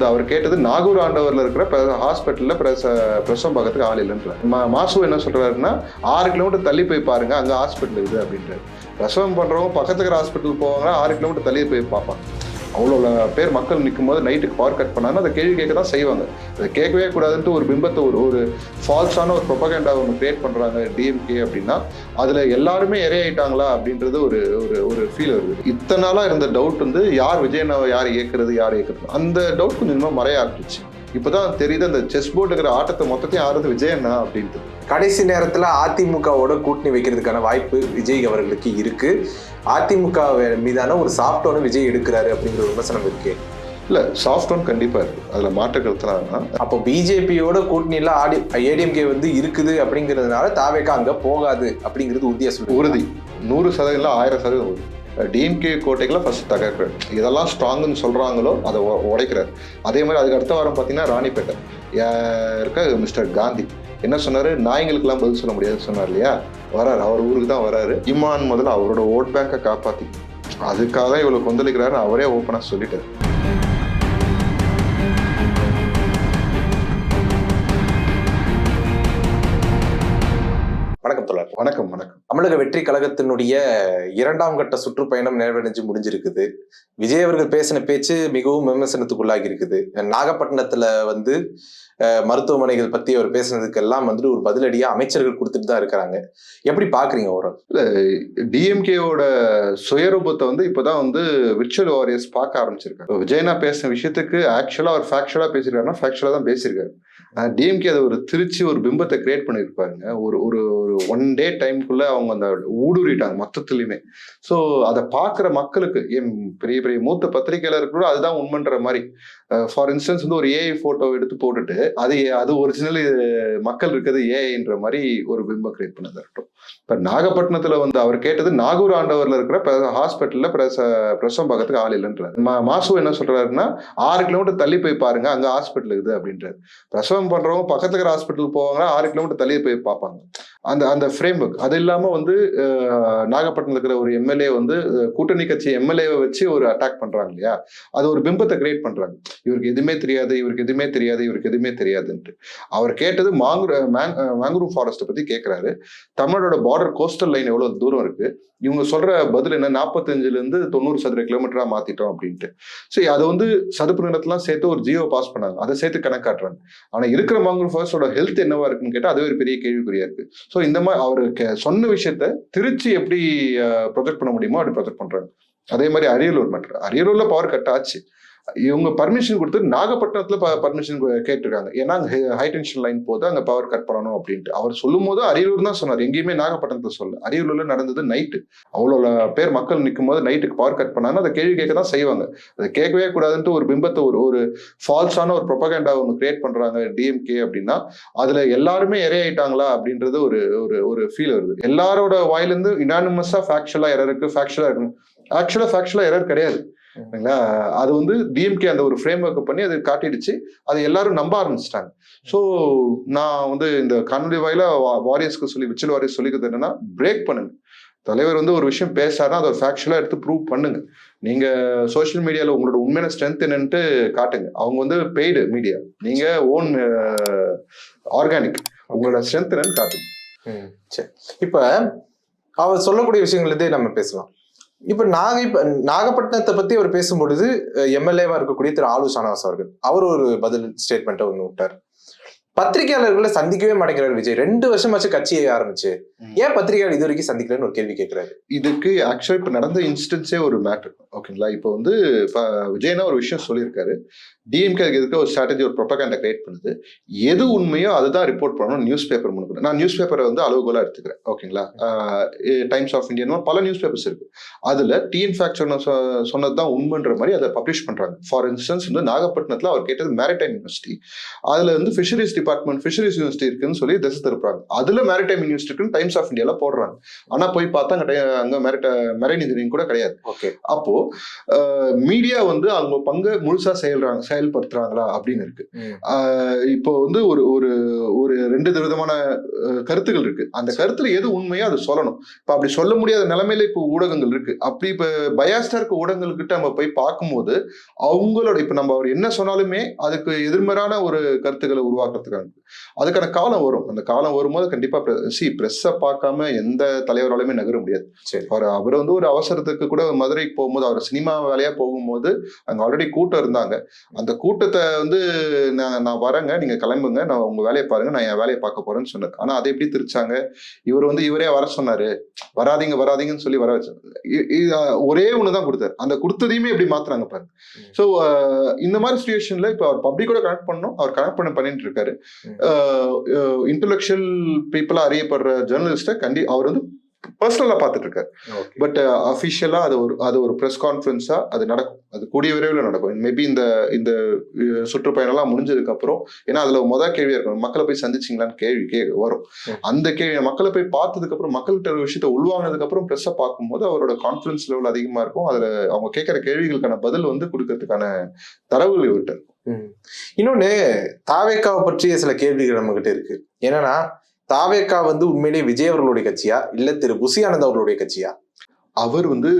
அவர் கேட்டது நாகூர் ஆண்டவர்ல இருக்கிற ஹாஸ்பிட்டலில் பிரச பிரசவம் பார்க்கறதுக்கு ஆள் இல்லைன்றார். மா- மாசு என்ன சொல்றாருன்னா ஆறு கிலோமீட்டர் தள்ளி போய் பாருங்க அங்க ஹாஸ்பிட்டல் இருக்குது அப்படின்றாரு. பிரசவம் பண்றவங்க பக்கத்துக்கு இருக்கிற ஹாஸ்பிட்டல் போவாங்க ஆறு கிலோமீட்டர் தள்ளி போய் பார்ப்பாங்க. அவ்வளோ பேர் மக்கள் நிற்கும் போது நைட்டுக்கு பவர் கட் பண்ணாங்கன்னா அதை கேள்வி கேட்க தான் செய்வாங்க. அதை கேட்கவே கூடாதுன்ட்டு ஒரு பிம்பத்தை ஒரு ஒரு ஃபால்ஸான ஒரு ப்ரொபகேண்டா ஒன்று கிரியேட் பண்ணுறாங்க டிஎம்கே அப்படின்னா அதில் எல்லாருமே இரையாயிட்டாங்களா அப்படின்றது ஒரு ஒரு ஒரு ஃபீல் வருது. இத்தனை நாளாக இருந்த டவுட் வந்து யார் விஜயனாவை யார் இயக்குறது யார் இயக்குறது? அந்த டவுட் கொஞ்சம் கொஞ்சமாக மறைய ஆரம்பிச்சு இப்போதான் தெரியுது அந்த செஸ் போர்டு இருக்கிற ஆட்டத்தை மொத்தத்தையும் ஆடுறது விஜயண்ணா அப்படின்ட்டு. கடைசி நேரத்துல அதிமுகவோட கூட்டணி வைக்கிறதுக்கான வாய்ப்பு விஜய் அவர்களுக்கு இருக்கு. அதிமுக மீதான ஒரு சாஃப்ட் ஒன்று விஜய் எடுக்கிறாரு அப்படிங்கிற விமர்சனம் இருக்கு. இல்லை சாஃப்ட் ஒன் கண்டிப்பாக இருக்குது அதில் மாற்ற கருத்துலாம் அப்போ பிஜேபியோட கூட்டணியில ஆடி ஏடிஎம்கே வந்து இருக்குது அப்படிங்கிறதுனால தாவேக்கா அங்க போகாது அப்படிங்கிறது உறுதியா சொல்லுது உறுதி. நூறு சதவீதம் ஆயிரம் சதவீதம் உறுதி. டிஎம்கே கோட்டைகளை ஃபஸ்ட் தகர்க்கிறார். இதெல்லாம் ஸ்ட்ராங்குன்னு சொல்கிறாங்களோ அதை உடைக்கிறார். அதே மாதிரி அதுக்கு அடுத்த வாரம் பார்த்தீங்கன்னா ராணிப்பேட்டை. இருக்க மிஸ்டர் காந்தி. என்ன சொன்னார்? நாய்களுக்கெல்லாம் பதில் சொல்ல முடியாதுன்னு சொன்னார் இல்லையா? வராரு. அவர் ஊருக்கு தான் வராரு. இமான் முதல்ல அவரோட ஓட் பேங்கை காப்பாற்றி அதுக்காக தான் இவ்வளோ கொந்தளிக்கிறாரு. அவரே ஓப்பனாக சொல்லிட்டார். தமிழக வெற்றி கழகத்தினுடைய இரண்டாம் கட்ட சுற்றுப்பயணம் நிறைவடைஞ்சு முடிஞ்சிருக்குது. விஜய் அவர்கள் பேசின பேச்சு மிகவும் விமர்சனத்துக்குள்ளாகி இருக்குது. நாகப்பட்டினத்துல வந்து மருத்துவமனைகள் பத்தி அவர் பேசுனதுக்கு எல்லாம் வந்துட்டு ஒரு பதிலடியா அமைச்சர்கள் கொடுத்துட்டு தான் இருக்கிறாங்க. எப்படி பாக்குறீங்க ஒரு டிஎம்கேவோட சுயரூபத்தை வந்து இப்போதான் வந்து விர்ச்சுவல் வாரியர்ஸ் பார்க்க ஆரம்பிச்சிருக்காங்க. விஜயனா பேசின விஷயத்துக்கு ஆக்சுவலா அவர் ஃபேக்சுவலா பேசியிருக்காருன்னா ஃபேக்சுவலா தான் பேசியிருக்காரு டிஎம்கே அதை ஒரு திருச்சி ஒரு பிம்பத்தை கிரியேட் பண்ணியிருப்பாருங்க ஒரு ஒரு ஒரு ஒன் டே டைம்குள்ள அவங்க அந்த ஊடுருவிட்டாங்க மொத்தத்துலையுமே. ஸோ அதை பார்க்குற மக்களுக்கு என் பெரிய பெரிய மூத்த பத்திரிகையாளர் கூட அதுதான் உண்மைன்ற மாதிரி. ஃபார் இன்ஸ்டன்ஸ் வந்து ஒரு ஏஐ ஃபோட்டோ எடுத்து போட்டுட்டு அது அது ஒரிஜினல் மக்கள் இருக்கிறது ஏஐன்ற மாதிரி ஒரு பிம்பம் கிரியேட் பண்ணதாக இருக்கட்டும். இப்போ நாகப்பட்டினத்தில் வந்து அவர் கேட்டது நாகூர் ஆண்டவரில் இருக்கிற ஹாஸ்பிட்டலில் பிரச பிரசவம் பார்க்கறதுக்கு ஆள் இல்லைன்றார். மா- மாசு என்ன சொல்கிறாருன்னா ஆறு கிலோமீட்டர் தள்ளி போய் பாருங்க அங்கே ஹாஸ்பிட்டல் இருக்குது அப்படின்றாரு. பிரசவம் பண்றவங்க பக்கத்துல ஹாஸ்பிட்டல் போவாங்க ஆறு கிலோமீட்டர் தள்ளி போய் பார்ப்பாங்க. அந்த அந்த ஃப்ரேம் ஒர்க் அது இல்லாம வந்து நாகப்பட்டினம் இருக்கிற ஒரு எம்எல்ஏ வந்து கூட்டணி கட்சி எம்எல்ஏவை வச்சு ஒரு அட்டாக் பண்றாங்க இல்லையா? அது ஒரு பிம்பத்தை கிரியேட் பண்றாங்க. இவருக்கு எதுவுமே தெரியாது இவருக்கு எதுவுமே தெரியாது இவருக்கு எதுவுமே தெரியாதுன்ட்டு. அவர் கேட்டது மாங்குரு மேங் மேங்க்ரூவ் ஃபாரஸ்ட்டை பத்தி கேட்குறாரு தமிழோட பார்டர் கோஸ்டல் லைன் எவ்வளவு தூரம் இருக்கு? இவங்க சொல்ற பதில் என்ன? 45 இருந்து தொண்ணூறு சதுர கிலோமீட்டரா மாத்திட்டோம் அப்படின்ட்டு. சரி அதை வந்து சதுப்பு நிலத்தெல்லாம் சேர்த்து ஒரு ஜியோ பாஸ் பண்ணாங்க. அதை சேர்த்து கணக்காட்டுறாங்க. ஆனா இருக்கிற மாங்குரூவ் ஃபாரஸ்டோட ஹெல்த் என்னவா இருக்குன்னு கேட்டால் அதுவே ஒரு பெரிய கேள்விக்குறியாக இருக்கு. ஸோ இந்த மாதிரி அவருக்கு சொன்ன விஷயத்த திருச்சி எப்படி ப்ரொஜெக்ட் பண்ண முடியுமோ அப்படி ப்ரொஜெக்ட் பண்றாங்க அதே மாதிரி அரியலூர் மேட்டர் அரியலூர்ல பவர் கட் ஆச்சு. இவங்க பர்மிஷன் கொடுத்து நாகப்பட்டினத்துல பர்மிஷன் கேட்டிருக்காங்க. ஏன்னா அங்கே ஹை டென்ஷன் லைன் போது அங்கே பவர் கட் பண்ணணும் அப்படின்ட்டு. அவர் சொல்லும் போது அரியலூர் தான் சொன்னார். எங்கேயுமே நாகப்பட்டினத்தில் சொல்ல அரியலூரில் நடந்தது நைட்டு அவ்வளோ பேர் மக்கள் நிற்கும் போது நைட்டுக்கு பவர் கட் பண்ணாங்க. அதை கேள்வி கேட்க தான் செய்வாங்க. அதை கேட்கவே கூடாதுன்ட்டு ஒரு பிம்பத்தை ஒரு ஒரு ஃபால்ஸான ஒரு ப்ரொபகேண்டா ஒன்று கிரியேட் பண்ணுறாங்க டிஎம்கே அப்படின்னா அதில் எல்லாருமே இரையாயிட்டாங்களா அப்படின்றது ஒரு ஒரு ஒரு ஃபீல் வருது. எல்லாரோட வாயிலிருந்து இனானிமஸாக ஃபேக்சுவலாக எரர் ஃபேக்சுவலாக இருக்கணும். ஆக்சுவலாக ஃபேக்சுவலாக ஃபேக்சுவலா எரர் கிடையாது. ஓகேங்களா அது வந்து டிஎம்கே அந்த ஒரு ஃப்ரேம் ஒர்க் பண்ணி அது காட்டிடுச்சு. அது எல்லாரும் நம்ப ஆரம்பிச்சிட்டாங்க. ஸோ நான் வந்து இந்த காணொலி வாயில வாரியர்ஸ்க்கு சொல்லி விச்சல் வாரியர்ஸ் சொல்லிக்கிறது என்னன்னா பிரேக் பண்ணுங்க. தலைவர் வந்து ஒரு விஷயம் பேசாருன்னா அதை ஒரு எடுத்து ப்ரூவ் பண்ணுங்க. நீங்க சோஷியல் மீடியால உங்களோட உண்மையான ஸ்ட்ரென்த் என்னன்ட்டு காட்டுங்க. அவங்க வந்து பெய்டு மீடியா நீங்க ஓன் ஆர்கானிக் uh, உங்களோட ஸ்ட்ரென்த் என்னன்னு காட்டுங்க. சரி. இப்போ அவர் சொல்லக்கூடிய விஷயங்கள் நம்ம பேசலாம். இப்ப நாகை நாகப்பட்டினத்தை பத்தி அவர் பேசும்பொழுது எம்எல்ஏவா இருக்கக்கூடிய திரு ஆலு சானாஸ் அவர்கள் அவர் ஒரு பதில் ஸ்டேட்மெண்ட்டை ஒன்று விட்டார். பத்திரிகையாளர்களை சந்திக்கவே மாட்டேங்கிறார் விஜய். ரெண்டு வருஷமாச்சு கட்சியை ஆரம்பிச்சு. ஏன் பத்திரிகையாளர் இது வரைக்கும் சந்திக்கலன்னு ஒரு கேள்வி கேட்கிறாரு இதுக்கு ஆக்சுவலா இப்ப நடந்த இன்ஸ்டன்ஸே ஒரு மேட்டர் ஓகேங்களா இப்போ வந்து விஜயனா ஒரு விஷயம் சொல்லியிருக்காரு. டிஎம்கே இதுக்கு ஒரு ஸ்ட்ராட்டஜி ஒரு ப்ரொபகேண்டா கிரியேட் பண்ணுது. எது உண்மையோ அதுதான் ரிப்போர்ட் பண்ணணும் நியூஸ் பேப்பர் முன்னாடி நான் நியூஸ் பேப்பரை வந்து அளவுகோலா எடுத்துக்கிறேன் ஓகேங்களா டைம்ஸ் ஆஃப் இந்தியன் பல நியூஸ் பேப்பர்ஸ் இருக்கு. அதுல டிஎன் ஃபேக்ட் சொன்ன சொன்னது தான் உண்மைன்ற மாதிரி அதை பப்ளிஷ் பண்றாங்க. ஃபார் இன்ஸ்டன்ஸ் வந்து நாகப்பட்டினத்துல அவர் கேட்டது மேரிடைம் யூனிவர்சிட்டி அதுல வந்து ஃபிஷரிஸ் டிபார்ட்மெண்ட் ஃபிஷரிஸ் யூனிவர்சிட்டி இருக்குன்னு சொல்லி திசை திருப்புறாங்க. அதுல மேரிடைம் யூனிவர்சிட்டி இருக்குன்னு டைம்ஸ் டைம்ஸ் ஆஃப் இந்தியால போடுறாங்க. ஆனா போய் பார்த்தா அங்க அங்க மெரிட்ட மெரைன் இன்ஜினியரிங் கூட கிடையாது. ஓகே. அப்போ மீடியா வந்து அவங்க பங்கை முழுசா செயல்றாங்க செயல்படுத்துறாங்களா அப்படின்னு இருக்கு. இப்போ வந்து ஒரு ஒரு ஒரு ரெண்டு விதமான கருத்துகள் இருக்கு. அந்த கருத்துல எது உண்மையோ அது சொல்லணும். இப்ப அப்படி சொல்ல முடியாத நிலைமையில இப்போ ஊடகங்கள் இருக்கு. அப்படி இப்ப பயாஸ்டா இருக்க ஊடகங்கள் கிட்ட நம்ம போய் பார்க்கும்போது அவங்களோட இப்ப நம்ம அவர் என்ன சொன்னாலுமே அதுக்கு எதிர்மறையான ஒரு கருத்துக்களை உருவாக்குறதுக்கான அதுக்கான காலம் வரும். அந்த காலம் வரும்போது கண்டிப்பா சி பிரஸ்ஸை பார்க்காம எந்த தலைவராலுமே நகர முடியாது. சரி. அவர் அவர் வந்து ஒரு அவசரத்துக்கு கூட மதுரைக்கு போகும்போது அவர் சினிமா வேலையா போகும்போது அங்க ஆல்ரெடி கூட்டம் இருந்தாங்க. அந்த கூட்டத்தை வந்து நான் நான் வரேங்க. நீங்க கிளம்புங்க. நான் உங்க வேலையை பாருங்க. நான் என் வேலையை பார்க்க போறேன்னு சொன்னார் ஆனா அதை எப்படி திருச்சாங்க? இவர் வந்து இவரே வர சொன்னாரு. வராதீங்க வராதீங்கன்னு சொல்லி வர வச்சார் ஒரே ஒண்ணுதான் கொடுத்தாரு. அந்த கொடுத்ததையுமே எப்படி மாத்துறாங்க பாருங்க. ஸோ இந்த மாதிரி சுச்சுவேஷன்ல இப்போ அவர் பப்ளிக்கோட கனெக்ட் பண்ணணும். அவர் கனெக்ட் பண்ண பண்ணிட்டு இருக்காரு. இன்டலெக்சுவல் பீப்புளா அறியப்படுற ஜேர்னலிஸ்ட கண்டி அவர் வந்து பர்சனலா பார்த்துட்டு இருக்காரு பட் அஃபிஷியலா அது ஒரு அது ஒரு ப்ரெஸ் கான்ஃபரன்ஸா அது நடக்கும். அது கூடிய விரைவில் நடக்கும். மேபி இந்த இந்த அஹ், சுற்றுப்பயணம் எல்லாம் முடிஞ்சதுக்கு அப்புறம் ஏன்னா அதுல முத கேள்வியா இருக்கும் மக்களை போய் சந்திச்சிங்களான்னு கேள்வி கே வரும். அந்த கேள்வி மக்களை போய் பார்த்ததுக்கு அப்புறம் மக்கள்கிட்ட ஒரு விஷயத்தை உள்வாங்கினதுக்கு அப்புறம் ப்ரெஸ்ஸை பார்க்கும்போது அவரோட கான்ஃபிடன்ஸ் லெவல் அதிகமா இருக்கும். அதுல அவங்க கேட்கிற கேள்விகளுக்கான பதில் வந்து கொடுக்கறதுக்கான தரவுகள் இவர்கிட்ட இருக்கும். இன்னொன்னு தாவேக்காவை பற்றிய சில கேள்விகள் நம்ம கிட்ட இருக்கு. என்னன்னா தாவேக்கா வந்து உண்மையிலேயே விஜய் அவர்களுடைய கட்சியா? இல்ல திரு புசி ஆனந்த் அவர்களுடைய கட்சியா? அவர் வந்து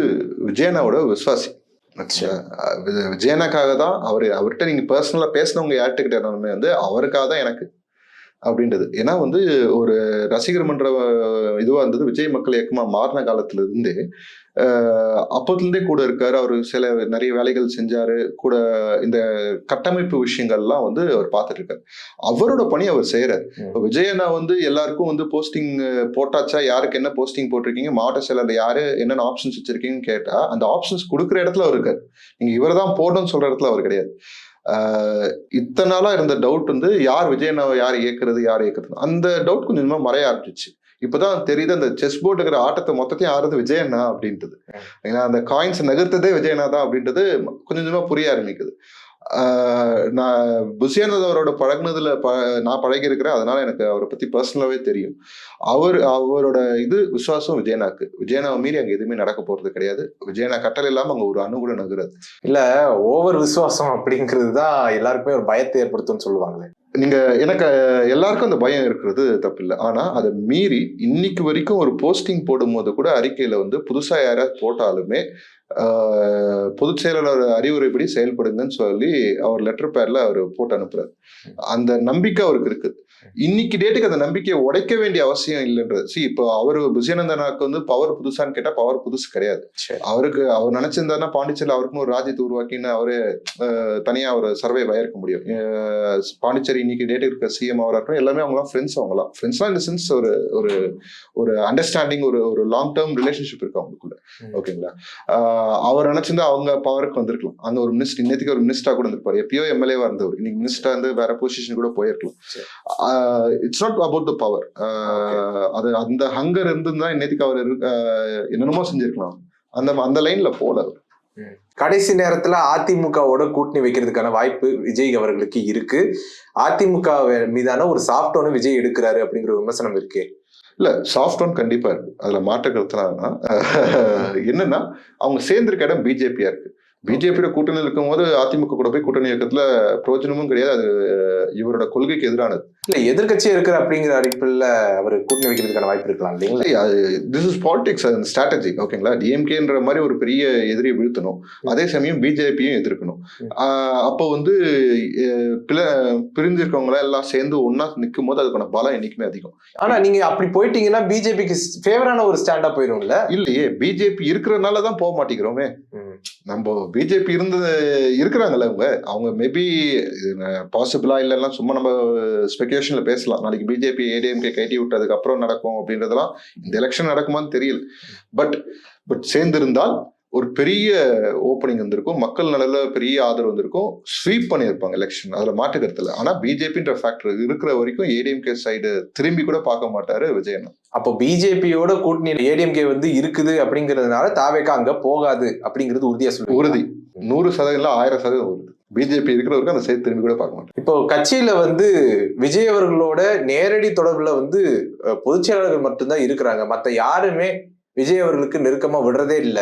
விஜயனாவோட விசுவாசி. விஜயனாக்காக தான் அவர் அவர்கிட்ட நீங்க பர்சனலா பேசினவங்க யார்கிட்ட கிட்ட வந்து அவருக்காக தான் எனக்கு அப்படின்றது. ஏன்னா வந்து ஒரு ரசிகர் மன்ற அஹ், இதுவா இருந்தது விஜய் மக்கள் இயக்கமா மாறின காலத்துல இருந்தே அப்போதுலேருந்தே கூட இருக்காரு. அவர் சில நிறைய வேலைகள் செஞ்சாரு. கூட இந்த கட்டமைப்பு விஷயங்கள்லாம் வந்து அவர் பார்த்துட்டு இருக்காரு அவரோட பணி அவர் செய்யறாரு. இப்ப விஜயண்ணா வந்து எல்லாருக்கும் வந்து போஸ்டிங் போட்டாச்சா? யாருக்கு என்ன போஸ்டிங் போட்டிருக்கீங்க? மாவட்ட செயலர் யாரு? என்னென்ன ஆப்ஷன்ஸ் வச்சிருக்கீங்கன்னு கேட்டா அந்த ஆப்ஷன்ஸ் கொடுக்குற இடத்துல அவர் இருக்காரு. நீங்க இவரை தான் போடணும்னு சொல்ற இடத்துல அவர் கிடையாது. இத்தனை நாளா இருந்த டவுட் வந்து யார் விஜயண்ணாவை யார் இயக்குறது யார் இயக்குறது அந்த டவுட் கொஞ்சம் கொஞ்சமா மறைய ஆரம்பிச்சிச்சு. இப்பதான் தெரியுது அந்த செஸ் போர்டு இருக்கிற ஆட்டத்தை மொத்தத்தையும் ஆடுறது விஜயண்ணா அப்படின்றது. ஏன்னா அந்த காயின்ஸ் நகர்த்ததே விஜயண்ணா தான் அப்படின்றது கொஞ்சம் கொஞ்சமா புரிய ஆரம்பிக்குது. நான் புசியானந்த் அவரோட பழகினதுல ப நான் பழகி இருக்கிறேன் அதனால எனக்கு அவரை பத்தி பர்சனலாவே தெரியும். அவர் அவரோட இது விசுவாசம் விஜயனாக்கு விஜயனாவை மீறி அங்க எதுவுமே நடக்க போறது கிடையாது. விஜயனா கட்டளை இல்லாம அங்க ஒரு அணு கூட நகராது. இல்ல ஓவர் விசுவாசம் அப்படிங்கிறது தான் எல்லாருக்குமே ஒரு பயத்தை ஏற்படுத்தும்னு சொல்லுவாங்களே. நீங்க எனக்கு எல்லாருக்கும் அந்த பயம் இருக்கிறது தப்பில்லை. ஆனால் ஆனா அதை மீறி இன்னைக்கு வரைக்கும் ஒரு போஸ்டிங் போடும்போது கூட அறிக்கையில வந்து புதுசா யாராவது போட்டாலுமே பொதுச் செயலாளர் அறிவுரைப்படி செயல்படுங்கன்னு சொல்லி அவர் லெட்டர் பேர்ல அவர் போட்டு அனுப்புறாரு. அந்த நம்பிக்கை அவருக்கு இருக்கு. இன்னைக்கு டேட்டுக்கு அந்த நம்பிக்கையை உடைக்க வேண்டிய அவசியம் இல்லைன்றது. சி இப்போ அவர் விஜயநந்தனாக்கு வந்து பவர் புதுசான்னு கேட்டா பவர் புதுசு கிடையாது. அவருக்கு அவர் நினைச்சிருந்தாருன்னா பாண்டிச்சேரியில் அவருக்குன்னு ஒரு ராஜ்யத்தை உருவாக்கின்னு அவரு தனியா ஒரு சர்வே ஆயிருக்க முடியும். பாண்டிச்சேரி இன்னைக்கு டேட் இருக்க சிஎம் அவராக இருக்கட்டும் எல்லாமே அவங்களாம் ஃப்ரெண்ட்ஸ் அவங்களாம். ஃப்ரெண்ட்ஸ்லாம் இந்த சென்ஸ் ஒரு ஒரு ஒரு அண்டர்ஸ்டாண்டிங் ஒரு ஒரு லாங் டேர்ம் ரிலேஷன்ஷிப் இருக்கு அவங்களுக்குள்ள. ஓகேங்களா அவர் நினைச்சிருந்தா அவங்க பவருக்கு வந்திருக்கலாம். அங்க ஒரு மினிஸ்டர் இன்னத்துக்கு ஒரு மினிஸ்டரா கூட இருந்திருப்பாரு எப்பயோ எம்எல்ஏவா இருந்தவர். இன்னைக்கு மினிஸ்டரா வந்து வேற பொசிஷன் கூட போயிருக்கலாம். It's not about the power அது அந்த ஹங்கர் இருந்திருந்தா இன்னத்துக்கு அவர் என்னென்னமோ செஞ்சிருக்கலாம். அந்த அந்த லைன்ல போல அவர் கடைசி நேரத்துல அதிமுகவோட கூட்டணி வைக்கிறதுக்கான வாய்ப்பு விஜய் அவர்களுக்கு இருக்கு. அதிமுக மீதான ஒரு சாஃப்ட் ஒன்று விஜய் எடுக்கிறாரு அப்படிங்கிற விமர்சனம் இருக்கு. இல்ல சாஃப்ட் ஒன் கண்டிப்பா இருக்கு. அதுல மாற்ற கருத்துனா என்னன்னா அவங்க சேர்ந்திருக்க இடம் பிஜேபியா இருக்கு. பிஜேபியோட கூட்டணி இருக்கும்போது அதிமுக கூட போய் கூட்டணி இயக்கத்துல பிரயோஜனமும் கிடையாது. அது இவரோட கொள்கைக்கு எதிரானது. இல்ல எதிர்க்கட்சியா இருக்கிற அப்படிங்கிற அடிப்பில் அவர் கூட்டணி வைக்கிறதுக்கான வாய்ப்பு இருக்கலாம் இல்லைங்களா? திஸ் இஸ் பாலிடிக்ஸ் ஸ்ட்ராட்டஜி ஓகேங்களா டிஎம்கேன்ற மாதிரி ஒரு பெரிய எதிரியை வீழ்த்தணும். அதே சமயம் பிஜேபியும் எதிர்க்கணும். அப்போ வந்து பிள பிரிஞ்சிருக்கவங்க எல்லாம் சேர்ந்து ஒன்னா நிற்கும் போது அதுக்கான பலம் என்னைக்குமே அதிகம். ஆனா நீங்க அப்படி போயிட்டீங்கன்னா பிஜேபிக்கு ஃபேவரான ஒரு ஸ்டாண்டா போயிரும்ல? இல்லையே பிஜேபி இருக்கிறதுனால தான் போக மாட்டேங்கிறோமே. நம்ம பிஜேபி இருந்து இருக்கிறாங்கல்ல அவங்க அவங்க மேபி பாசிபிளா இல்லைன்னா சும்மா நம்ம ஸ்பெகுலேஷன்ல பேசலாம். நாளைக்கு பிஜேபி ஏடிஎம்கே கைட்டி விட்டதுக்கு அப்புறம் நடக்கும் அப்படின்றதெல்லாம் இந்த எலெக்ஷன் நடக்குமான்னு தெரியல. பட் பட் சேர்ந்திருந்தால் ஒரு பெரிய ஓப்பனிங் வந்திருக்கும். மக்கள் நலல பெரிய ஆதரவு வந்திருக்கும். ஸ்வீப் பண்ணியிருப்பாங்க எலெக்ஷன் அதுல மாற்று கருத்துல ஆனா பிஜேபின்ற ஃபேக்டர் இருக்கிற வரைக்கும் ஏடிஎம்கே சைடு திரும்பி கூட பார்க்க மாட்டாரு விஜயன் அப்போ பிஜேபியோட கூட்டணி ஏடிஎம்கே வந்து இருக்குது அப்படிங்கிறதுனால தாவேக்கா அங்க போகாது அப்படிங்கிறது உறுதியா சொல்லுங்க உறுதி. நூறு சதவீதம் இல்ல, ஆயிரம் சதவீதம் உறுதி பிஜேபி இருக்கிறவருக்கு அந்த சைடு திரும்பி கூட பார்க்க மாட்டாங்க இப்போ கட்சியில வந்து விஜய் அவர்களோட நேரடி தொடர்புல வந்து அஹ், பொதுச் செயலாளர்கள் மட்டும்தான் இருக்கிறாங்க. மத்த யாருமே விஜய் அவர்களுக்கு நெருக்கமா விடுறதே இல்ல.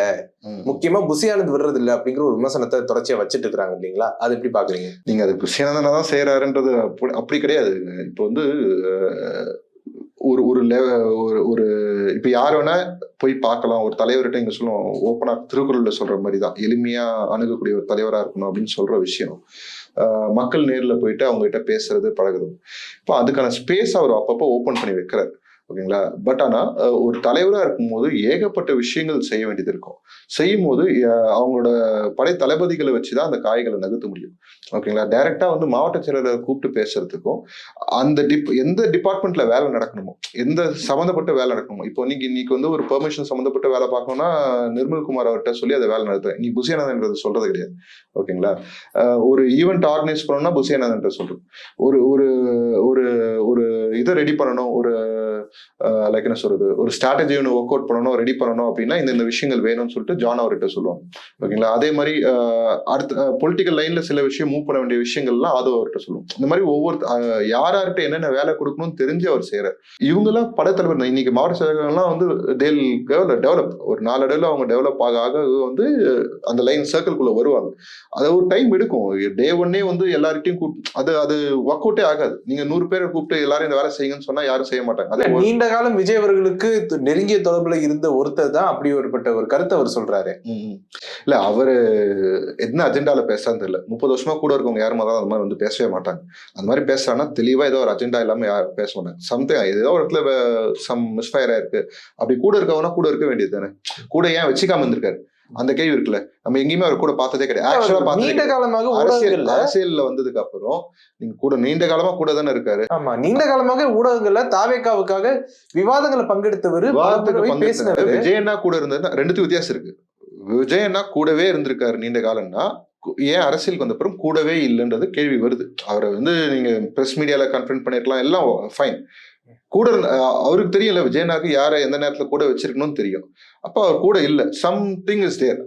முக்கியமா புசி ஆனந்த் விடுறது இல்ல அப்படிங்கிற ஒரு விமர்சனத்தை தொடர்ச்சியா வச்சிட்டு இருக்காங்க இல்லைங்களா? அது எப்படி பாக்குறீங்க? நீங்க அது புஷியானந்தனா தான் செய்யறாருன்றது அப்படி அப்படி கிடையாது. இப்போ வந்து ஒரு ஒரு ஒரு ஒரு இப்ப யார் வேணா போய் பார்க்கலாம். ஒரு தலைவர்கிட்ட இங்க சொல்லுவோம் ஓப்பனா திருக்குறள்ல சொல்ற மாதிரி தான். எளிமையா அணுகக்கூடிய ஒரு தலைவரா இருக்கணும் அப்படின்னு சொல்ற விஷயம். மக்கள் நேர்ல போயிட்டு அவங்க கிட்ட பேசுறது பழகுறது. இப்போ அதுக்கான ஸ்பேஸ் அவர் அப்பப்போ ஓப்பன் பண்ணி வைக்கிறார். ஓகேங்களா? பட் ஆனால் ஒரு தலைவராக இருக்கும்போது ஏகப்பட்ட விஷயங்கள் செய்ய வேண்டியது இருக்கும். செய்யும் போது அவங்களோட படை தளபதிகளை வச்சு தான் அந்த காய்களை நகர்த்த முடியும். ஓகேங்களா? டைரெக்டாக வந்து மாவட்ட செயலரை கூப்பிட்டு பேசுறதுக்கும் அந்த டிப் எந்த டிபார்ட்மெண்ட்ல வேலை நடக்கணுமோ எந்த சம்மந்தப்பட்ட வேலை நடக்கணுமோ இப்போ நீங்க இன்னைக்கு வந்து ஒரு பெர்மிஷன் சம்மந்தப்பட்ட வேலை பார்க்கணும்னா நிர்மல்குமார் அவர்கிட்ட சொல்லி அதை வேலை நடத்துறேன். நீ புசியானந்தன்றது சொல்றது கிடையாது. ஓகேங்களா? ஒரு ஈவெண்ட் ஆர்கனைஸ் பண்ணணும்னா புசியானந்தன் சொல்றோம் ஒரு ஒரு ஒரு ஒரு இதை ரெடி பண்ணணும். ஒரு லைக் என்ன சொல்றது? ஒரு ஸ்ட்ராட்டஜி ஒன்று ஒர்க் அவுட் பண்ணணும் ரெடி பண்ணணும் அப்படின்னா இந்த இந்த விஷயங்கள் வேணும்னு சொல்லிட்டு ஜான் அவர்கிட்ட சொல்லுவாங்க. ஓகேங்களா அதே மாதிரி அடுத்த பொலிட்டிக்கல் லைன்ல சில விஷயம் மூவ் பண்ண வேண்டிய விஷயங்கள்லாம் அது அவர்கிட்ட சொல்லுவோம் இந்த மாதிரி ஒவ்வொரு அஹ், யார்கிட்ட என்னென்ன வேலை கொடுக்கணும்னு தெரிஞ்சு அவர் செய்யறாரு இவங்கெல்லாம் படத்தலைவர் இன்னைக்கு மாவட்ட செயலகங்கள்லாம் வந்து டெல் டெவலப் ஒரு நாளடைவில் அவங்க டெவலப் ஆக ஆக வந்து அந்த லைன் சர்க்கிள்குள்ள வருவாங்க. அது ஒரு டைம் எடுக்கும். டே ஒன்னே வந்து எல்லார்கிட்டையும் கூப்பிட்டு அது அது ஒர்க் அவுட்டே ஆகாது. நீங்க நூறு பேரை கூப்பிட்டு எல்லாரும் இந்த வேலை செய்யுங்கன்னு சொன்னா யாரும் செய்ய மாட்டாங்க. அதே அது நீண்ட காலம் விஜய் அவர்களுக்கு நெருங்கிய தொடர்புல இருந்த ஒருத்தர் தான் அப்படி ஒருப்பட்ட ஒரு கருத்தை அவர் சொல்றாரு. இல்ல அவரு என்ன அஜெண்டால பேசான்னு தெரியல. முப்பது வருஷமா கூட இருக்கவங்க யாரும் தான் அந்த மாதிரி வந்து பேசவே மாட்டாங்க. அந்த மாதிரி பேசுறாங்கன்னா தெளிவா ஏதோ ஒரு அஜெண்டா இல்லாம யாரும் பேச மாட்டாங்க. சம்திங் ஏதோ ஒரு இடத்துல சம் மிஸ்ஃபயர் ஆயிருக்கு. அப்படி கூட இருக்கவனா கூட இருக்க வேண்டியது தானே. கூட ஏன் வச்சுக்காம இருந்திருக்காரு? அந்த கேள்வி இருக்குல்ல. நம்ம எங்கேயுமே அவர் கூட பார்த்ததே கிடையாது. ஆக்சுவலா நீண்ட. காலமாக அரசியல் அரசியல்ல வந்ததுக்கு அப்புறம் நீங்க கூட நீண்ட காலமா கூட தானே இருக்காரு. ஆமா நீண்ட காலமாக ஊடகங்கள்ல தாவேக்காவுக்காக விவாதங்களை பங்கெடுத்தவர் பேசினவர். விஜயண்ணா கூட இருந்தது ரெண்டுத்துக்கு வித்தியாசம் இருக்கு. விஜயண்ணா கூடவே இருந்திருக்காரு நீண்ட காலம்னா ஏன் அரசியலுக்கு வந்த அப்புறம் கூடவே இல்லைன்றது கேள்வி வருது. அவரை வந்து நீங்க பிரஸ் மீடியால கன்ஃபரன்ட் பண்ணிருக்கலாம் எல்லாம் ஃபைன் கூட அவருக்கு தெரியல விஜயனாக்கு யாரை எந்த நேரத்துல கூட வச்சிருக்கணும்னு தெரியும். அப்ப அவர் கூட இல்ல. சம்திங் இஸ் தேர்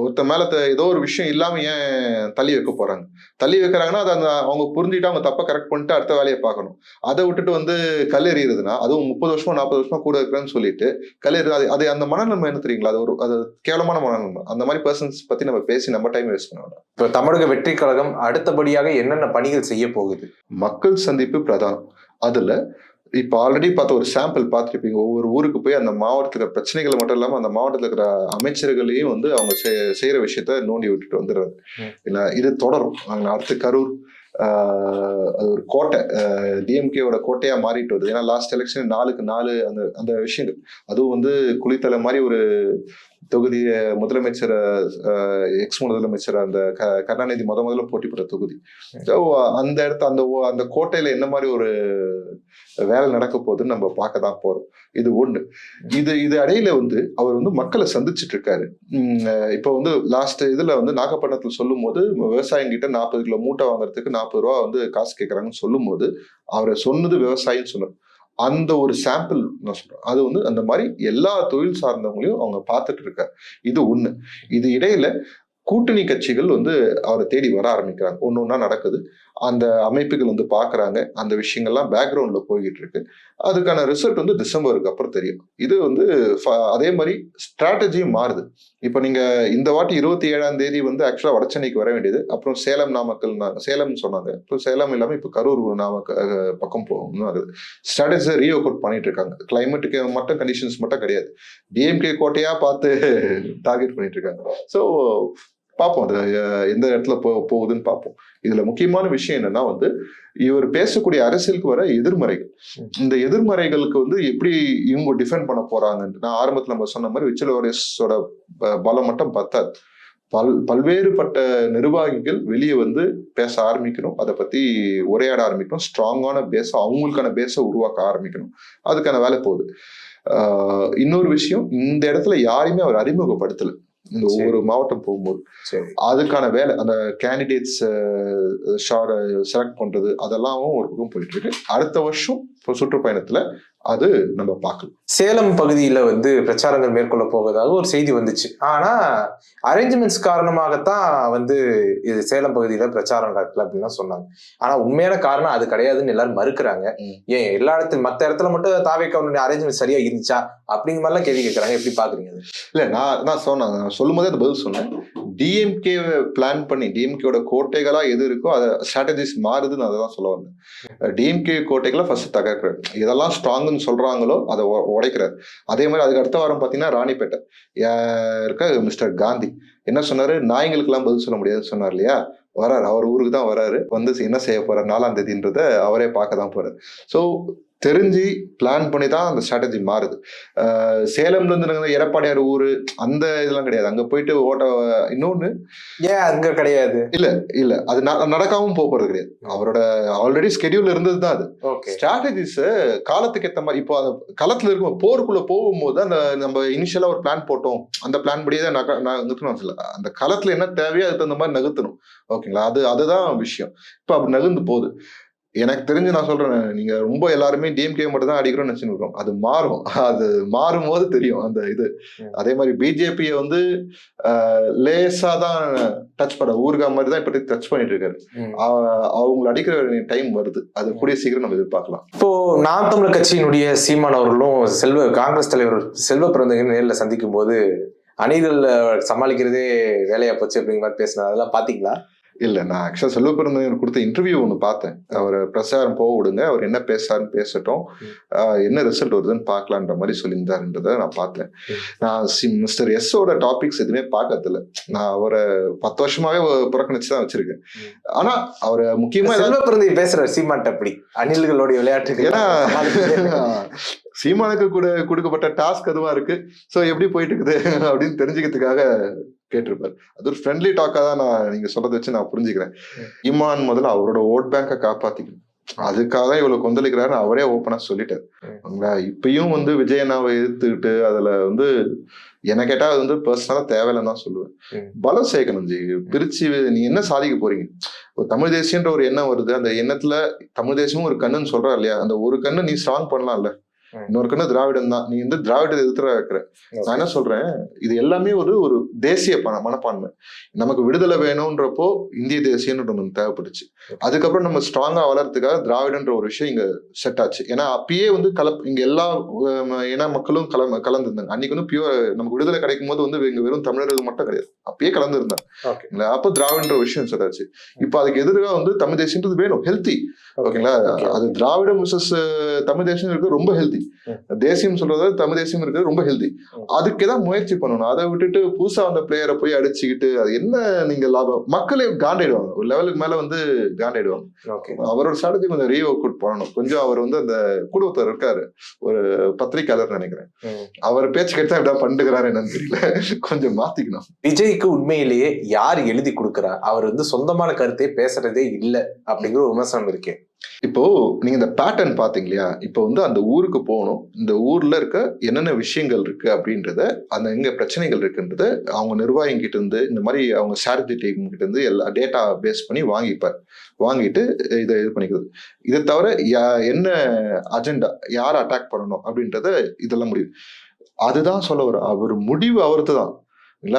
ஒருத்த மேல ஏதோ ஒரு விஷயம் இல்லாம ஏன் தள்ளி வைக்க போறாங்க? தள்ளி வைக்கிறாங்கன்னா அதை அந்த அவங்க புரிஞ்சுட்டு அவங்க தப்ப கரெக்ட் பண்ணிட்டு அடுத்த வேலையை பார்க்கணும். அதை விட்டுட்டு வந்து கல் எறியறதுன்னா அதுவும் முப்பது வருஷமா நாற்பது வருஷமா கூட இருக்கிறேன்னு சொல்லிட்டு கல் எறிது அது அது அந்த மனநன்மை என்ன தெரியுங்களா? அது ஒரு அது கேவலமான மனநன்மை அந்த மாதிரி பர்சன்ஸ் பத்தி நம்ம பேசி நம்ம டைம் வேஸ்ட் பண்ண வேண்டாம். இப்ப தமிழக வெற்றி கழகம் அடுத்தபடியாக என்னென்ன பணிகள் செய்ய போகுது? மக்கள் சந்திப்பு பிரதானம். அதுல இப்ப ஆல்ரெடி பார்த்த ஒரு சாம்பிள் பார்த்துருப்பீங்க. ஒவ்வொரு ஊருக்கு போய் அந்த மாவட்டத்துல இருக்கிற பிரச்சனைகள் மட்டும் இல்லாம அந்த மாவட்டத்துல இருக்கிற அமைச்சர்களையும் வந்து அவங்க செய்- செய்யற விஷயத்த நோண்டி விட்டுட்டு வந்துடுறாரு ம். இல்ல இது தொடரும். அங்க அடுத்து கரூர் அது ஒரு கோட்டை டிஎம்கேவோட கோட்டையா மாறிட்டு வருது. ஏன்னா லாஸ்ட் எலெக்ஷன் நாலுக்கு நாலு அந்த அந்த விஷயங்கள். அதுவும் வந்து குளித்தலை மாதிரி ஒரு தொகுதியை முதலமைச்சர் எக்ஸ் முதலமைச்சர் அந்த கருணாநிதி முத முதல்ல போட்டி போட்ட தொகுதி. அந்த இடத்த அந்த அந்த கோட்டையில என்ன மாதிரி ஒரு வேலை நடக்க போகுதுன்னு நம்ம பார்க்க தான் போறோம். இது ஒண்ணு. இது இது இடையில வந்து அவர் வந்து மக்களை சந்திச்சிட்டு இருக்காரு. இப்போ வந்து லாஸ்ட் இதுல வந்து நாகப்பட்டினத்துல சொல்லும் போது விவசாயிங்கிட்ட நாற்பது கிலோ மூட்டை வாங்குறதுக்கு நாற்பது ரூபா வந்து காசு கேட்கறாங்கன்னு சொல்லும் போது அவரை சொன்னது விவசாயின்னு சொன்னார். அந்த ஒரு சாம்பிள் நான் சொல்றேன். அது வந்து அந்த மாதிரி எல்லா தொழில் சார்ந்தவங்களையும் அவங்க பார்த்துட்டு இருக்காரு இது ஒண்ணு. இது இடையில கூட்டணி கட்சிகள் வந்து அவரை தேடி வர ஆரம்பிக்கிறாங்க. ஒன்று ஒன்றா நடக்குது. அந்த அமைப்புகள் வந்து பார்க்குறாங்க அந்த விஷயங்கள்லாம் பேக்ரவுண்டில் போய்கிட்டு இருக்கு அதுக்கான ரிசல்ட் வந்து டிசம்பருக்கு அப்புறம் தெரியும். இது வந்து ஃப- அதே மாதிரி ஸ்ட்ராட்டஜியும் மாறுது. இப்போ நீங்கள் இந்த வாட்டி இருபத்தி ஏழாம் தேதி வந்து ஆக்சுவலாக வடச்சென்னைக்கு வர வேண்டியது. அப்புறம் சேலம் நாமக்கல் சேலம் சொன்னாங்க. இப்போ சேலம் இல்லாமல் இப்போ கரூர் நாமக்கல் பக்கம் போகணும் அது ஸ்ட்ராட்டஜியை ரீஒர்க் அவுட் பண்ணிட்டு இருக்காங்க. கிளைமேட்டுக்கு மட்டும் கண்டிஷன்ஸ் மட்டும் கிடையாது. டிஎம்கே கோட்டையாக பார்த்து டார்கெட் பண்ணிட்டு இருக்காங்க. ஸோ பார்ப்போம். அது எந்த இடத்துல போ போகுதுன்னு பார்ப்போம். இதுல முக்கியமான விஷயம் என்னன்னா வந்து இவர் பேசக்கூடிய அரசியலுக்கு வர எதிர்மறைகள். இந்த எதிர்மறைகளுக்கு வந்து எப்படி இவங்க டிஃபெண்ட் பண்ண போறாங்கன்னு நான் ஆரம்பத்துல நம்ம சொன்ன மாதிரி விச்சல் வாரியர்ஸோட ப- பலம் மட்டும் பத்தாது. பல் பல்வேறுபட்ட நிர்வாகிகள் வெளியே வந்து பேச ஆரம்பிக்கணும். அதை பத்தி உரையாட ஆரம்பிக்கணும். ஸ்ட்ராங்கான பேஸ அவங்களுக்கான பேஸை உருவாக்க ஆரம்பிக்கணும். அதுக்கான வேலை போகுது. இன்னொரு விஷயம் இந்த இடத்துல யாரையுமே அவர் அறிமுகப்படுத்தல. இந்த. ஒவ்வொரு மாவட்டம் போகும்போது சரி அதுக்கான வேலை அந்த கேண்டிடேட்ஸ் ஷார்ட் செலக்ட் பண்றது அதெல்லாம் ஒரு பக்கம் போயிட்டு இருக்கு அடுத்த வருஷம் சுற்றுப்பயணத்துல அது நம்ம பார்க்கலாம். சேலம் பகுதியில வந்து பிரச்சாரங்கள் மேற்கொள்ள போவதாக ஒரு செய்தி வந்துச்சு. ஆனா அரேஞ்ச்மெண்ட்ஸ் காரணமாகத்தான் வந்து இது சேலம் பகுதியில பிரச்சாரம் நடக்கல அப்படின்னு சொன்னாங்க. ஆனா உண்மையான காரணம் அது கிடையாதுன்னு எல்லாரும் மறுக்கிறாங்க. ஏன் எல்லா இடத்துல மத்த இடத்துல மட்டும் தாவேக்காவுடைய அரேஞ்ச்மெண்ட் சரியா இருந்துச்சா? அப்படிங்கிற மாதிரிலாம் கேள்வி கேட்கறாங்க. எப்படி பாக்குறீங்க? இல்ல நான் நான் சொன்னேன் நான் சொல்லும் போதே அது பதில் சொன்னேன். டிஎம்கே பிளான் பண்ணி டிஎம்கேவோட கோட்டைகளாக எது இருக்கோ அதை ஸ்ட்ராட்டஜிஸ் மாறுதுன்னு அதை தான் சொல்ல வந்தேன். டிஎம்கே கோட்டைகளை ஃபர்ஸ்ட் தகர்க்கிறார் இதெல்லாம் ஸ்ட்ராங்குன்னு சொல்கிறாங்களோ அதை உடைக்கிறார் அதே மாதிரி அதுக்கு அடுத்த வாரம் பார்த்தீங்கன்னா ராணிப்பேட்டை. இருக்க மிஸ்டர் காந்தி. என்ன சொன்னார்? நாய்களுக்கெல்லாம் பதில் சொல்ல முடியாதுன்னு சொன்னார் இல்லையா? வராரு. அவர் ஊருக்கு தான் வராரு. வந்து என்ன செய்ய போறார்? நாலாம் தேதின்றத அவரே பார்க்க தான் போறாரு. ஸோ தெரிஞ்சு பிளான் பண்ணி தான் அந்த ஸ்ட்ராட்டஜி மாறுது. அஹ் சேலம்ல இருந்து நாங்க எடப்பாடியார் ஊரு அந்த இதெல்லாம் கிடையாது. அங்க போயிட்டு ஓட்ட இன்னொன்னு ஏன் அங்க கிடையாது? இல்ல அது ந- நடக்காம போக போறது கிடையாது. அவரோட ஆல்ரெடி ஸ்கெடியூல் இருந்தது தான் அது. ஸ்ட்ராட்டஜிஸ் காலத்துக்கு ஏத்த மாதிரி இப்போ அந்த களத்துல இருக்கும் போருக்குள்ள போகும்போது அந்த நம்ம இனிஷியலா ஒரு பிளான் போட்டோம். அந்த பிளான் படியே தான் நக- நகர்த்தணும் சொல்ல அந்த களத்துல என்ன தேவையோ அதுக்கு தகுந்த மாதிரி நகர்த்தணும். ஓகேங்களா? அது அதுதான் விஷயம். இப்போ அப்படி நகர்ந்து போகுது. எனக்கு தெரிஞ்சு நான் சொல்றேன் நீங்க ரொம்ப எல்லாருமே டிஎம்கே மட்டும் தான் அடிக்கிறோம்னு நினைச்சுருக்கோம் அது மாறும். அது மாறும் போது தெரியும் அந்த இது. அதே மாதிரி பிஜேபியை வந்து லேசா தான் டச் பண்ண ஊருகா மாதிரி தான் இப்படி டச் பண்ணிட்டு இருக்காரு அவங்களை அடிக்கிற டைம் வருது. அது கூடிய சீக்கிரம் நம்ம எதிர்பார்க்கலாம். இப்போ நாம் தமிழர் கட்சியினுடைய சீமான் அவர்களும் செல்வ காங்கிரஸ் தலைவர் செல்வ பிறந்தகன் நேரில் சந்திக்கும் போது அணிகள் சமாளிக்கிறதே வேலையா போச்சு அப்படிங்கிற மாதிரி பேசினது அதெல்லாம் பாத்தீங்களா இல்ல நான் ஆக்சுவலா செல்வ பிறந்தவர் கொடுத்த இன்டர்வியூ ஒன்று பார்த்தேன். அவர் பிரச்சாரம் போக விடுங்க அவர் என்ன பேசுறாருன்னு பேசட்டும். என்ன ரிசல்ட் வருதுன்னு பார்க்கலான்ற மாதிரி சொல்லியிருந்தாருன்றத நான் பார்த்தேன். நான் மிஸ்டர் எஸ்ஸோட டாபிக்ஸ் எதுவுமே பார்க்கறதில்ல. நான் அவரை பத்து வருஷமாவே புறக்கணிச்சு தான் வச்சிருக்கேன். ம். ஆனா அவரை முக்கியமா ஏதாவது- செல்வ பிறந்தை பேசுற சீமான் அப்படி. அணில்களுடைய விளையாட்டுகள். ஏன்னா சீமானுக்கு கூட கொடுக்கப்பட்ட டாஸ்க் அதுவா இருக்கு. சோ எப்படி போயிட்டு இருக்குது அப்படின்னு தெரிஞ்சுக்கிறதுக்காக கேட்டிருப்பாரு. அது ஒரு ஃப்ரெண்ட்லி டாக்கா தான் நான் நீங்க சொல்றதை வச்சு நான் புரிஞ்சுக்கிறேன். இமான் முதல்ல அவரோட ஓட் பேங்கை காப்பாத்திக்கணும். அதுக்காக தான் இவ்வளவு கொந்தளிக்கிறாரு அவரே ஓப்பனா சொல்லிட்டாரு? இப்பயும் வந்து விஜயனாவை எதிர்த்துக்கிட்டு அதுல வந்து என்ன கேட்டா அது வந்து பர்சனலா தேவையில்லைன்னு தான் சொல்லுவேன். பலம் சேர்க்கணும் ஜி பிரிச்சு நீ என்ன சாதிக்க போறீங்க? ஒரு தமிழ் தேசியன்ற ஒரு எண்ணம் வருது. அந்த எண்ணத்துல தமிழ் தேசியமும் ஒரு கண்ணுன்னு சொல்றா இல்லையா? அந்த ஒரு கண்ணு நீ ஸ்ட்ராங் பண்ணலாம்ல. இன்னொரு கண்ணு திராவிடம் தான் நீ வந்து திராவிடத்தை எதிர்த்து வைக்கிற நான் என்ன சொல்றேன்? இது எல்லாமே ஒரு ஒரு தேசிய பண மனப்பான்மை. நமக்கு விடுதலை வேணும்ன்றப்போ இந்திய தேசியம்ன்ற ஒன்று தேவைப்பட்டுச்சு. அதுக்கப்புறம் நம்ம ஸ்ட்ராங்கா வளர்றதுக்காக திராவிடன்ற ஒரு விஷயம் இங்க செட் ஆச்சு. ஏன்னா அப்பயே வந்து கலப் இங்க எல்லா இன மக்களும் கல கலந்துருந்தாங்க. அன்னைக்கு வந்து பியூர் நமக்கு விடுதலை கிடைக்கும் போது வந்து இங்க வெறும் தமிழர்கள் மட்டும் கிடையாது. அப்பயே கலந்துருந்தாங்க. அப்போ திராவிடன்ற விஷயம் செட் ஆச்சு. இப்போ அதுக்கு எதிராக வந்து தமிழ் தேசியன்றது வேணும். ஹெல்த்தி ஓகேங்களா. அது திராவிடம் மிஸ்ஸஸ் தமிழ் இருக்கு ரொம்ப ஹெல்தி ம். தேசியம் சொல்றது தமிழ் தேசியம் இருக்கு ரொம்ப ஹெல்தி ம். அதுக்கு தான் முயற்சி பண்ணணும். அதை விட்டுட்டு புதுசா வந்த பிளேயரை போய் அடிச்சுக்கிட்டு அது என்ன நீங்க லாபம்? மக்களே காண்டாயிடுவாங்க. ஒரு லெவலுக்கு மேல வந்து காண்டாயிடுவாங்க. அவரோட ஸ்ட்ராட்டஜி கொஞ்சம் ரீ அவுட் பண்ணணும். கொஞ்சம் அவர் வந்து அந்த குடும்பத்தில் இருக்காரு. ஒரு பத்திரிக்கையாளர் நினைக்கிறேன். அவர் பேச்சு கேட்டா இப்படி பண்ணுகிறாரு என்னன்னு தெரியல. கொஞ்சம் மாத்திக்கணும். விஜய்க்கு உண்மையிலேயே யார் எழுதி கொடுக்குறா? அவர் வந்து சொந்தமான கருத்தை பேசுறதே இல்ல அப்படிங்கிற ஒரு விமர்சனம் இருக்கு. இப்போ நீங்க இந்த பேட்டர்ன் பாத்தீங்க இல்லையா இப்போ வந்து அந்த ஊருக்கு போகணும். இந்த ஊர்ல இருக்க என்னென்ன விஷயங்கள் இருக்கு அப்படின்றத அந்த எங்க பிரச்சனைகள் இருக்குன்றத அவங்க நிர்வாகிகிட்ட இருந்து இந்த மாதிரி அவங்க ஸ்ட்ராட்டஜி டீம் கிட்ட இருந்து எல்லா டேட்டா பேஸ் பண்ணி வாங்கிப்பார். வாங்கிட்டு இதை இது பண்ணிக்கிறது. இதை தவிர யா- என்ன அஜெண்டா யாரை அட்டாக் பண்ணணும் அப்படின்றத இதெல்லாம் முடிவு அதுதான் சொல்ல வர அவர் முடிவு அவர்த்து தான் இல்ல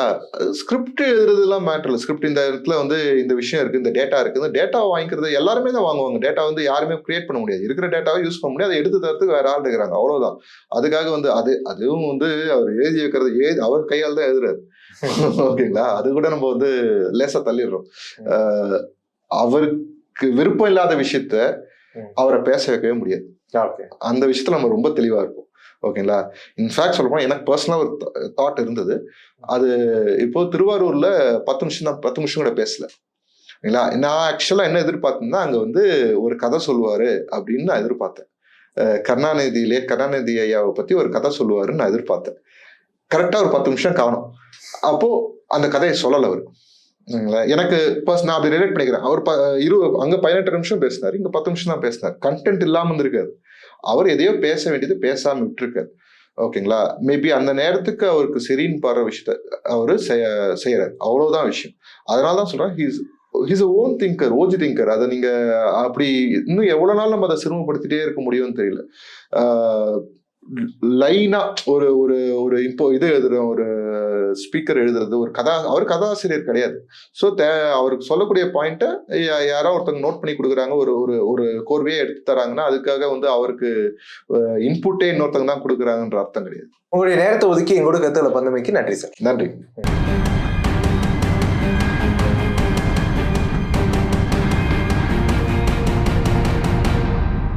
ஸ்கிரிப்ட் எழுதுறதுலாம் மேட்டர் இல்லை. ஸ்கிரிப்ட் இந்த இடத்துல வந்து இந்த விஷயம் இருக்கு இந்த டேட்டா இருக்கு. இந்த டேட்டா வாங்கிக்கிறது எல்லாருமே தான் வாங்குவாங்க. டேட்டா வந்து யாருமே கிரியேட் பண்ண முடியாது. இருக்கிற டேட்டாவை யூஸ் பண்ண முடியாது. அதை எடுத்து தரத்துக்கு வேற ஆள் இருக்கிறாங்க. அவ்வளவுதான். அதுக்காக வந்து அது அதுவும் வந்து அவர் எழுதி வைக்கிறது எழுதி அவர் கையால் தான் எழுதுறாரு. ஓகேங்களா அது கூட நம்ம வந்து லேசா தள்ளிடுறோம். அவருக்கு விருப்பம் இல்லாத விஷயத்த. அவரை பேச வைக்கவே முடியாது. அந்த விஷயத்துல நம்ம ரொம்ப தெளிவா இருப்போம். ஓகேங்களா? இன்ஃபேக்ட் சொல்ல போனா எனக்கு பர்சனலா ஒரு தாட் இருந்தது. அது இப்போ திருவாரூர்ல பத்து நிமிஷம் தான் பத்து நிமிஷம் கூட பேசல. ஓகேங்களா? நான் ஆக்சுவலா என்ன எதிர்பார்த்தேன்னா அங்க வந்து ஒரு கதை சொல்லுவாரு அப்படின்னு நான் எதிர்பார்த்தேன். கருணாநிதியிலே கருணாநிதி ஐயாவை பத்தி ஒரு கதை சொல்லுவாருன்னு நான் எதிர்பார்த்தேன். கரெக்டா ஒரு பத்து நிமிஷம் காணும் அப்போ அந்த கதையை சொல்லல அவர். எனக்கு பர்ஸ் நான் அப்படி ரிலேட் பண்ணிக்கிறேன். அவர் இரு அங்க பதினெட்டு நிமிஷம் பேசினார் இங்க பத்து நிமிஷம் தான் பேசினார். கண்டென்ட் இல்லாம இருந்திருக்காரு. அவர் எதையோ பேச வேண்டியது பேசாம விட்டுருக்காரு. ஓகேங்களா? மேபி அந்த நேரத்துக்கு அவருக்கு சரின்னு பாடுற விஷயத்த அவர் செய்ய செய்யறாரு அவ்வளவுதான் விஷயம். அதனால தான் சொல்றேன் he's his own thinker OG thinker அதை நீங்க அப்படி இன்னும் எவ்வளவு நாள் நம்ம அதை சிரமப்படுத்திட்டே இருக்க முடியும்னு தெரியல. லைனா ஒரு ஒரு ஒரு இப்போ இது எழுதுற ஒரு ஸ்பீக்கர் எழுதுறது ஒரு கதா அவர் கதாசிரியர் கிடையாது. ஸோ அவருக்கு சொல்லக்கூடிய பாயிண்ட்டை யாரோ ஒருத்தவங்க நோட் பண்ணி கொடுக்குறாங்க ஒரு ஒரு ஒரு கோர்வையை எடுத்து தராங்கன்னா அதுக்காக வந்து அவருக்கு இன்புட்டே இன்னொருத்தவங்க தான் கொடுக்குறாங்கன்ற அர்த்தம் கிடையாது. உங்களுடைய நேரத்தை ஒதுக்கி எங்களோட கருத்துக்களை பந்தமைக்கு நன்றி சார் நன்றி.